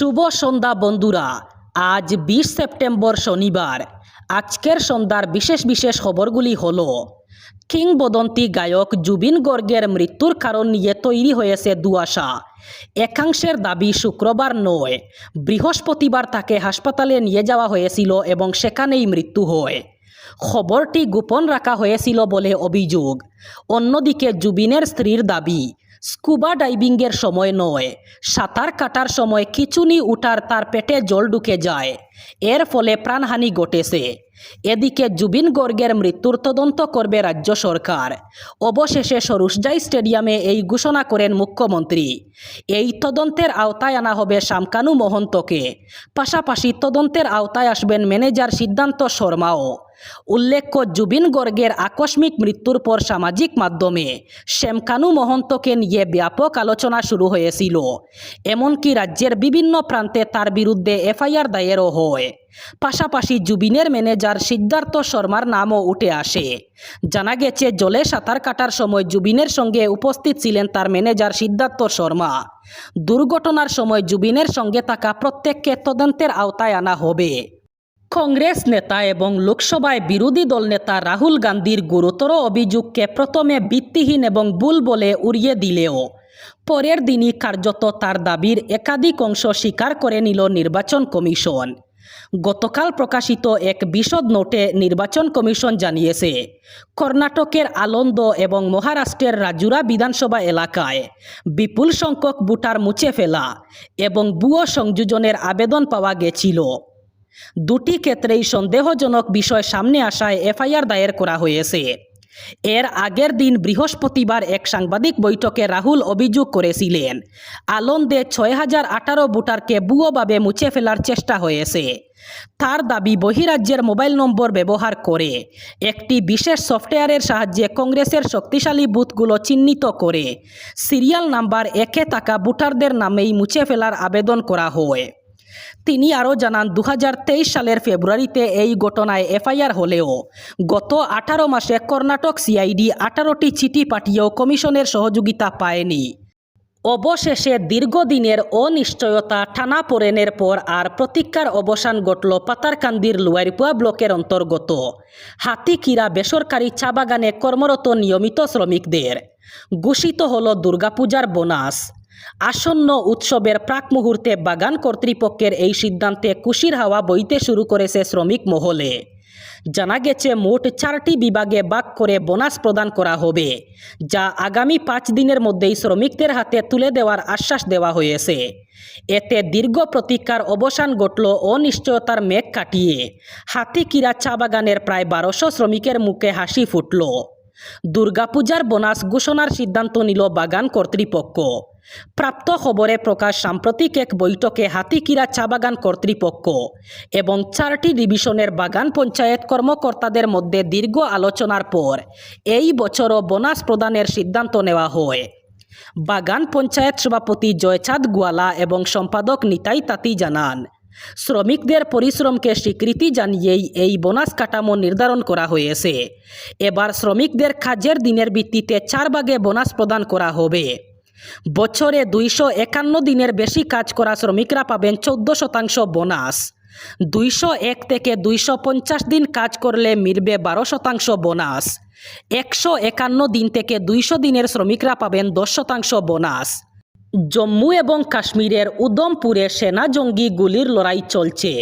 শুভ সন্ধ্যা বন্ধুরা। আজ বিশ সেপ্টেম্বর শনিবার। আজকের সন্ধ্যার বিশেষ বিশেষ খবরগুলি হল, কিংবদন্তি গায়ক জুবিন গর্গের মৃত্যুর কারণ নিয়ে তৈরি হয়েছে দুয়াশা একাংশের দাবি শুক্রবার নয়, বৃহস্পতিবার তাকে হাসপাতালে নিয়ে যাওয়া হয়েছিল এবং সেখানেই মৃত্যু হয়। খবরটি গোপন রাখা হয়েছিল বলে অভিযোগ। অন্যদিকে জুবিনের স্ত্রীর দাবি স্কুবা ডাইভিংয়ের সময় নয়। সাঁতার কাটার সময় খিচুনি উঠার তার পেটে জল ঢুকে যায়। এর ফলে প্রাণহানি ঘটেছে। এদিকে জুবিন গর্গের মৃত্যুর তদন্ত করবে রাজ্য সরকার। অবশেষে সরুসজাই স্টেডিয়ামে এই ঘোষণা করেন মুখ্যমন্ত্রী। এই তদন্তের আওতায় আনা হবে শামকানু মহন্তকে। পাশাপাশি তদন্তের আওতায় আসবেন ম্যানেজার সিদ্ধান্ত শর্মাও। উল্লেখ্য, জুবিন গর্গের আকস্মিক মৃত্যুর পর সামাজিক মাধ্যমে শ্যামকানু মহন্তকে নিয়ে ব্যাপক আলোচনা শুরু হয়েছিল। এমনকি রাজ্যের বিভিন্ন প্রান্তে তার বিরুদ্ধে এফআইআর দায়েরও হয়। পাশাপাশি জুবিনের ম্যানেজার সিদ্ধার্থ শর্মার নামও উঠে আসে। জানা গেছে, জলে সাঁতার কাটার সময় জুবিনের সঙ্গে উপস্থিত ছিলেন তার ম্যানেজার সিদ্ধার্থ শর্মা। দুর্ঘটনার সময় জুবিনের সঙ্গে থাকা প্রত্যেককে তদন্তের আওতায় আনা হবে। কংগ্রেস নেতা এবং লোকসভায় বিরোধী দল নেতা রাহুল গান্ধীর গুরুতর অভিযোগকে প্রথমে ভিত্তিহীন এবং ভুল বলে উড়িয়ে দিলেও। পরের দিনই কার্যত তার দাবির একাধিক অংশ স্বীকার করে নিল নির্বাচন কমিশন গতকাল প্রকাশিত এক বিশদ নোটে নির্বাচন কমিশন জানিয়েছে কর্ণাটকের আনন্দ এবং মহারাষ্ট্রের রাজুরা বিধানসভা এলাকায় বিপুল সংখ্যক ভোটার মুছে ফেলা এবং ভুয়ো সংযোজনের আবেদন পাওয়া গেছিল। দুটি ক্ষেত্রেই সন্দেহজনক বিষয় সামনে আসায় এফআইআর দায়ের করা হয়েছে। এর আগের দিন বৃহস্পতিবার এক সাংবাদিক বৈঠকে রাহুল অভিযোগ করেছিলেন আলন্দে ছয় হাজার আঠারো ভোটারকে ভুয়োভাবে মুছে ফেলার চেষ্টা হয়েছে। তার দাবি বহিরাজ্যের মোবাইল নম্বর ব্যবহার করে একটি বিশেষ সফটওয়্যারের সাহায্যে কংগ্রেসের শক্তিশালী বুথগুলো চিহ্নিত করে সিরিয়াল নাম্বার একে থাকা ভোটারদের নামেই মুছে ফেলার আবেদন করা হয়। তিনি আরও জানান দু হাজার তেইশ সালের ফেব্রুয়ারিতে এই ঘটনায় এফআইআর হলেও গত আঠারো মাসে কর্ণাটক সিআইডি আঠারোটি চিঠি পাঠিয়েও কমিশনের সহযোগিতা পায়নি। অবশেষে দীর্ঘদিনের অনিশ্চয়তা, টানাপোড়েনের পর আর প্রতীক্ষার অবসান ঘটল পাতারকান্দির লুয়ারপুয়া ব্লকের অন্তর্গত হাতিকিরা বেসরকারি চা বাগানে কর্মরত নিয়মিত শ্রমিকদের। ঘোষিত হল দুর্গাপূজার বোনাস। আসন্ন উৎসবের প্রাক মুহূর্তে বাগান কর্তৃপক্ষের এই সিদ্ধান্তে খুশির হাওয়া বইতে শুরু করেছে শ্রমিক মহলে। জানা গেছে, মোট চারটি বিভাগে বাক করে বোনাস প্রদান করা হবে, যা আগামী পাঁচ দিনের মধ্যেই শ্রমিকদের হাতে তুলে দেওয়ার আশ্বাস দেওয়া হয়েছে। এতে দীর্ঘ প্রতীক্ষার অবসান ঘটল অনিশ্চয়তার মেঘ কাটিয়ে। হাতিকিরা চা বাগানের প্রায় বারোশো শ্রমিকের মুখে হাসি ফুটল। দুর্গাপূজার বোনাস ঘোষণার সিদ্ধান্ত নিল বাগান কর্তৃপক্ষ। প্রাপ্ত খবরে প্রকাশ সাম্প্রতিক এক বৈঠকে হাতিকিরা চা বাগান কর্তৃপক্ষ এবং চারটি ডিভিশনের বাগান পঞ্চায়েত কর্মকর্তাদের মধ্যে দীর্ঘ আলোচনার পর এই বছরও বোনাস প্রদানের সিদ্ধান্ত নেওয়া হয়। বাগান পঞ্চায়েত সভাপতি জয়চাঁদ গোয়ালা এবং সম্পাদক নিতাই তাঁতি জানান, শ্রমিকদের পরিশ্রমকে স্বীকৃতি জানিয়েই এই বোনাস কাঠামো নির্ধারণ করা হয়েছে। এবার শ্রমিকদের কাজের দিনের ভিত্তিতে চার ভাগে বোনাস প্রদান করা হবে। বছরে দুইশো একান্ন দিনের বেশি কাজ করা শ্রমিকরা পাবেন চোদ্দ শতাংশ বোনাস। দুইশো এক থেকে দুইশো পঞ্চাশ দিন কাজ করলে মিলবে বারো শতাংশ বোনাস। একশো একান্ন দিন থেকে দুইশো দিনের শ্রমিকরা পাবেন দশ শতাংশ বোনাস। জম্মু এবং কাশ্মীরের উদমপুরে সেনা জঙ্গি গুলির লড়াই চলছে।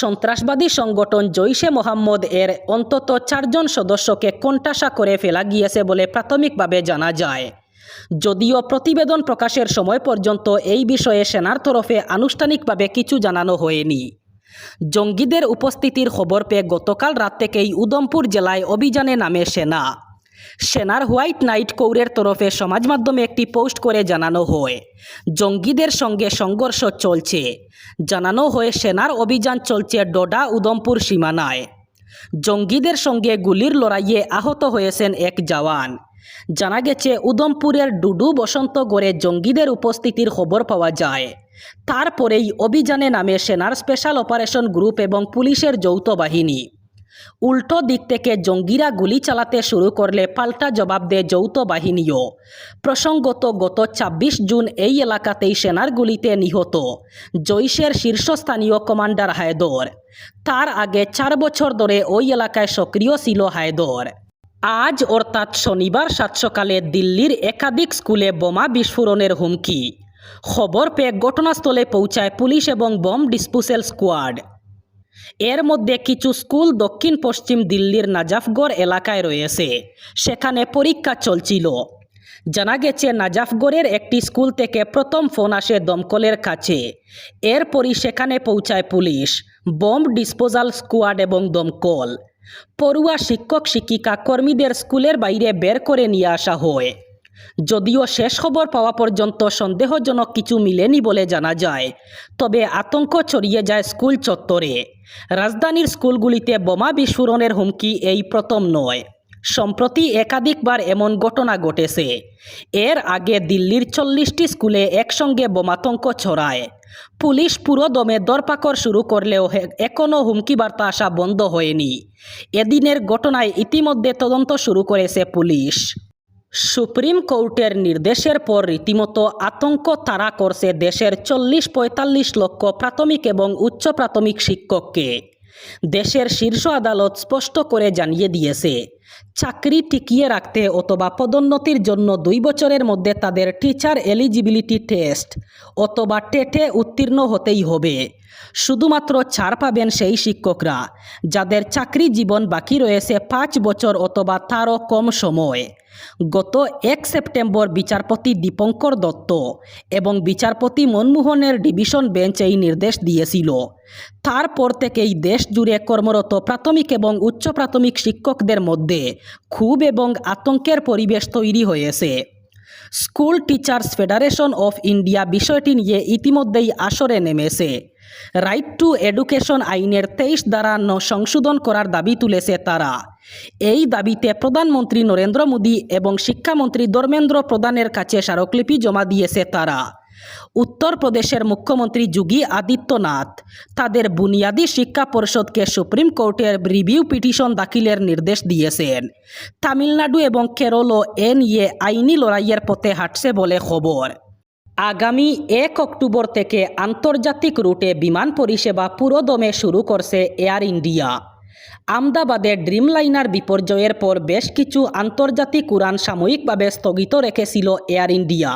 সন্ত্রাসবাদী সংগঠন জৈশে মোহাম্মদ এর অন্তত চারজন সদস্যকে কণ্ঠাসা করে ফেলা গিয়েছে বলে প্রাথমিকভাবে জানা যায়। যদিও প্রতিবেদন প্রকাশের সময় পর্যন্ত এই বিষয়ে সেনার তরফে আনুষ্ঠানিকভাবে কিছু জানানো হয়নি। জঙ্গিদের উপস্থিতির খবর পেয়ে গতকাল রাত থেকেই উদমপুর জেলায় অভিযানে নামে সেনা। সেনার হোয়াইট নাইট কৌরের তরফে সমাজ মাধ্যমে একটি পোস্ট করে জানানো হয়, জঙ্গিদের সঙ্গে সংঘর্ষ চলছে। জানানো হয় সেনার অভিযান চলছে ডোডা উদমপুর সীমানায়। জঙ্গিদের সঙ্গে গুলির লড়াইয়ে আহত হয়েছেন এক জওয়ান। জানা গেছে উদমপুরের ডুডু বসন্তগড়ে জঙ্গিদের উপস্থিতির খবর পাওয়া যায়। তারপরেই অভিযানে নামে সেনার স্পেশাল অপারেশন গ্রুপ এবং পুলিশের যৌথ বাহিনী। উল্টো দিক থেকে জঙ্গিরা গুলি চালাতে শুরু করলে পাল্টা জবাব দেয় যৌথ বাহিনীও। প্রসঙ্গত, গত ২৬ জুন এই এলাকাতেই সেনার গুলিতে নিহত জৈশের শীর্ষস্থানীয় কমান্ডার হায়দর। তার আগে চার বছর ধরে ওই এলাকায় সক্রিয় ছিল হায়দর। আজ অর্থাৎ শনিবার সাত সকালে দিল্লির একাধিক স্কুলে বোমা বিস্ফোরণের হুমকি। খবর পেয়ে ঘটনাস্থলে পৌঁছায় পুলিশ এবং বম ডিসপোসেল স্কোয়াড। এর মধ্যে কিছু স্কুল দক্ষিণ পশ্চিম দিল্লির নাজাফগড় এলাকায় রয়েছে। সেখানে পরীক্ষা চলছিল। জানা গেছে, নাজাফগড়ের একটি স্কুল থেকে প্রথম ফোন আসে দমকলের কাছে। এরপরই সেখানে পৌঁছায় পুলিশ। বম্ব ডিসপোজাল স্কোয়াড এবং দমকল। পড়ুয়া শিক্ষক শিক্ষিকা কর্মীদের স্কুলের বাইরে বের করে নিয়ে আসা হয়। যদিও শেষ খবর পাওয়া পর্যন্ত সন্দেহজনক কিছু মিলেনি বলে জানা যায়, তবে আতঙ্ক ছড়িয়ে যায় স্কুল চত্বরে। রাজধানীর স্কুলগুলিতে বোমা বিস্ফোরণের হুমকি এই প্রথম নয়। সম্প্রতি একাধিকবার এমন ঘটনা ঘটেছে। এর আগে দিল্লির চল্লিশটি স্কুলে একসঙ্গে বোমাতঙ্ক ছড়ায়। পুলিশ পুরো দমে দরপাকড় শুরু করলেও এখনও হুমকি বার্তা আসা বন্ধ হয়নি। এদিনের ঘটনায় ইতিমধ্যে তদন্ত শুরু করেছে পুলিশ। সুপ্রিম কোর্টের নির্দেশের পর রীতিমতো আতঙ্ক তাড়া করছে দেশের চল্লিশ পঁয়তাল্লিশ লক্ষ প্রাথমিক এবং উচ্চ প্রাথমিক শিক্ষককে। দেশের শীর্ষ আদালত স্পষ্ট করে জানিয়ে দিয়েছে চাকরি টিকিয়ে রাখতে অথবা পদোন্নতির জন্য দুই বছরের মধ্যে তাদের টিচার এলিজিবিলিটি টেস্ট অথবা টেটে উত্তীর্ণ হতেই হবে। শুধুমাত্র ছাড় পাবেন সেই শিক্ষকরা, যাদের চাকরি জীবন বাকি রয়েছে পাঁচ বছর অথবা তারও কম সময়। গত এক সেপ্টেম্বর বিচারপতি দীপঙ্কর দত্ত এবং বিচারপতি মনমোহনের ডিভিশন বেঞ্চ এই নির্দেশ দিয়েছিল। তারপর থেকেই দেশ জুড়ে কর্মরত প্রাথমিক এবং উচ্চ প্রাথমিক শিক্ষকদের মধ্যে ক্ষোভ এবং আতঙ্কের পরিবেশ তৈরি হয়েছে। School teachers federation of India বিষয়টি নিয়ে ইতিমধ্যেই আসরে নেমেছে। রাইট টু এডুকেশন আইনের তেইশ দ্বারা সংশোধন করার দাবি তুলেছে তারা। এই দাবিতে প্রধানমন্ত্রী নরেন্দ্র মোদী এবং শিক্ষামন্ত্রী ধর্মেন্দ্র প্রধানের কাছে স্মারকলিপি জমা দিয়েছে তারা। উত্তরপ্রদেশের মুখ্যমন্ত্রী যোগী আদিত্যনাথ তাদের বুনিয়াদী শিক্ষা পরিষদকে সুপ্রিম কোর্টের রিভিউ পিটিশন দাখিলের নির্দেশ দিয়েছেন। তামিলনাড়ু এবং কেরলও এ নিয়ে আইনি লড়াইয়ের পথে হাঁটছে বলে খবর। আগামী এক অক্টোবর থেকে আন্তর্জাতিক রুটে বিমান পরিষেবা পুরোদমে শুরু করছে এয়ার ইন্ডিয়া। আমদাবাদে ড্রিমলাইনার বিপর্যয়ের পর বেশ কিছু আন্তর্জাতিক উড়ান সাময়িকভাবে স্থগিত রেখেছিল এয়ার ইন্ডিয়া।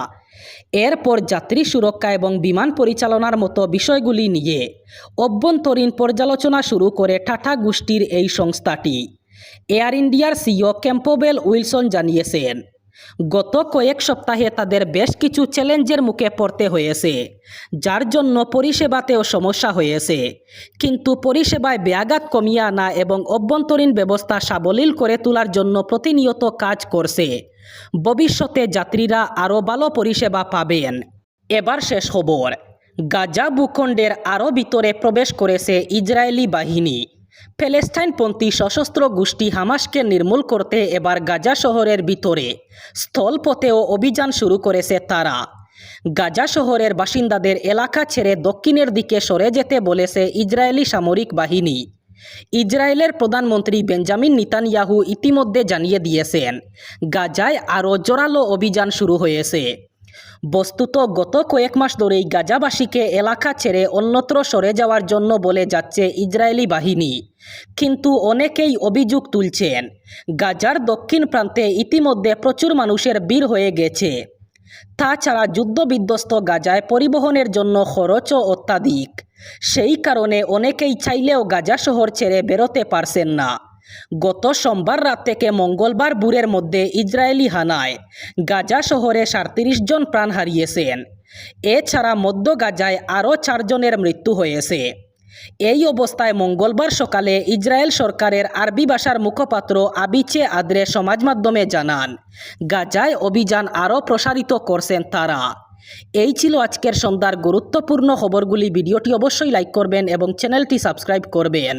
এরপর যাত্রী সুরক্ষা এবং বিমান পরিচালনার মতো বিষয়গুলি নিয়ে অভ্যন্তরীণ পর্যালোচনা শুরু করে টাটা গোষ্ঠীর এই সংস্থাটি। এয়ার ইন্ডিয়ার সিও ক্যাম্পোবেল উইলসন জানিয়েছেন। গত কয়েক সপ্তাহে তাদের বেশ কিছু চ্যালেঞ্জের মুখে পড়তে হয়েছে, যার জন্য পরিষেবাতেও সমস্যা হয়েছে। কিন্তু পরিষেবায় ব্যাঘাত কমিয়ে আনা এবং অভ্যন্তরীণ ব্যবস্থা সাবলীল করে তোলার জন্য প্রতিনিয়ত কাজ করছে। ভবিষ্যতে যাত্রীরা আরও ভালো পরিষেবা পাবেন। এবার শেষ খবর। গাজা ভূখণ্ডের আরও ভিতরে প্রবেশ করেছে ইসরায়েলি বাহিনী। প্যালেস্টাইনপন্থী সশস্ত্র গোষ্ঠী হামাসকে নির্মূল করতে এবার গাজা শহরের ভিতরে স্থলপথেও অভিযান শুরু করেছে তারা। গাজা শহরের বাসিন্দাদের এলাকা ছেড়ে দক্ষিণের দিকে সরে যেতে বলেছে ইসরায়েলি সামরিক বাহিনী। ইসরায়েলের প্রধানমন্ত্রী বেঞ্জামিন নিতানিয়াহু ইতিমধ্যে জানিয়ে দিয়েছেন, গাজায় আরও জোরালো অভিযান শুরু হয়েছে। বস্তুত গত কয়েক মাস ধরেই গাজাবাসীকে এলাকা ছেড়ে অন্যত্র সরে যাওয়ার জন্য বলে যাচ্ছে ইসরায়েলি বাহিনী। কিন্তু অনেকেই অভিযোগ তুলছেন, গাজার দক্ষিণ প্রান্তে ইতিমধ্যে প্রচুর মানুষের বীর হয়ে গেছে। তাছাড়া যুদ্ধবিধ্বস্ত গাজায় পরিবহনের জন্য খরচও অত্যাধিক। সেই কারণে অনেকেই চাইলেও গাজা শহর ছেড়ে বেরোতে পারছেন না। গত সোমবার রাত থেকে মঙ্গলবার বুরের মধ্যে ইসরায়েলি হানায়, গাজা শহরে সাঁত্রিশ জন প্রাণ হারিয়েছেন। এছাড়া মধ্য গাজায় আরও চারজনের মৃত্যু হয়েছে। এই অবস্থায় মঙ্গলবার সকালে ইসরায়েল সরকারের আরবি ভাষার মুখপাত্র আবিচে আদ্রে সমাজ মাধ্যমে জানান, গাজায় অভিযান আরও প্রসারিত করছেন তারা। এই ছিল আজকের সন্ধ্যার গুরুত্বপূর্ণ খবরগুলি। ভিডিওটি অবশ্যই লাইক করবেন এবং চ্যানেলটি সাবস্ক্রাইব করবেন।